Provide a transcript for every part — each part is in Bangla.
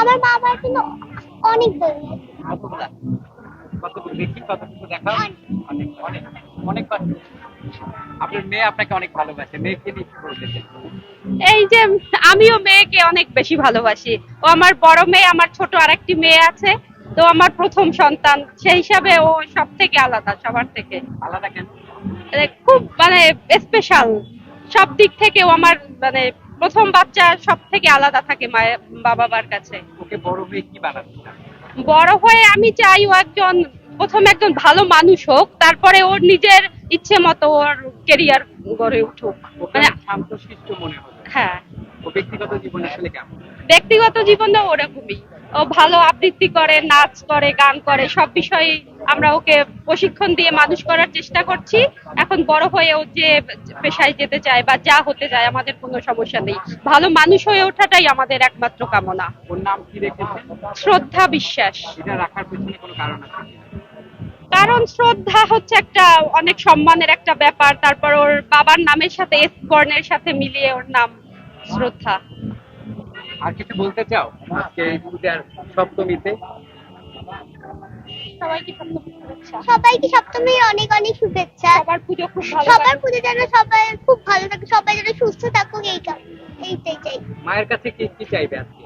আমার মা বাবার কিন্তু অনেক কতগুলা কতটুকু দেখি কতটুকু দেখা অনেক অনেক অনেক পাচ্ছি আপনার মেয়ে আপনাকে অনেক ভালোবাসে মেয়েকে নিয়ে কি এই যে আমিও মেয়েকে অনেক বেশি ভালোবাসি। ও আমার বড় মেয়ে আমার ছোট আরেকটি মেয়ে আছে তো আমার প্রথম সন্তান। সেই হিসাবে ও সব থেকে আলাদা সবার থেকে। আলাদা কেন? মানে খুব মানে স্পেশাল সব দিক থেকে ও আমার মানে প্রথম বাচ্চা সব থেকে আলাদা থাকে মায়ের বাবা মার কাছে। ওকে বড় হয়ে কি বানাতে বড় হয়ে আমি চাই ও একজন প্রথম একজন ভালো মানুষ হোক তারপরে ওর নিজের ইচ্ছে মতো ওর কেরিয়ার গড়ে উঠুক। মানে শান্তশিষ্ট মনে হবে। হ্যাঁ। ও ব্যক্তিগত জীবনে আসলে কেমন? ব্যক্তিগত জীবনে ওরকমই ও ভালো আবৃত্তি করে নাচ করে গান করে সব বিষয়ে আমরা ওকে প্রশিক্ষণ দিয়ে মানুষ করার চেষ্টা করছি। এখন বড় হয়ে ও যে পেশায় যেতে চায় বা যা হতে চায় আমাদের কোনো সমস্যা নেই। ভালো মানুষ হয়ে ওঠাটাই আমাদের একমাত্র কামনা। ওর নাম কি রেখেছেন? শ্রদ্ধা বিশ্বাস। এটা রাখার পেছনে কোনো কারণ আছে? কারণ শ্রদ্ধা হচ্ছে একটা অনেক সম্মানের একটা ব্যাপার। তারপর ওর বাবার নামের সাথে এস বর্ণের সাথে মিলিয়ে ওর নাম শ্রদ্ধা। আর কিছু বলতে চাও? আজকে এই পূজার সপ্তমীতে? সবাইকে সপ্তমী সবাইকে সপ্তমীর অনেক অনেক শুভেচ্ছা। সবার পুজো খুব ভালো সবার পুজো যেন সবাই খুব ভালো থাকে সবাই যেন সুস্থ থাকুক এই এইটাই চাই। মায়ের কাছে কি কি চাইবে আজকে?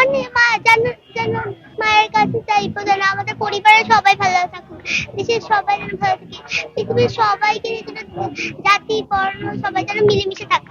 অনেক মা যেন যেন মায়ের কাছে চাইব যেন আমাদের পরিবারের সবাই ভালো থাকুক দেশের সবাই যেন ভালো থাকে পৃথিবীর সবাইকে যেন জাতি বর্ণ সবাই যেন মিলেমিশে থাকে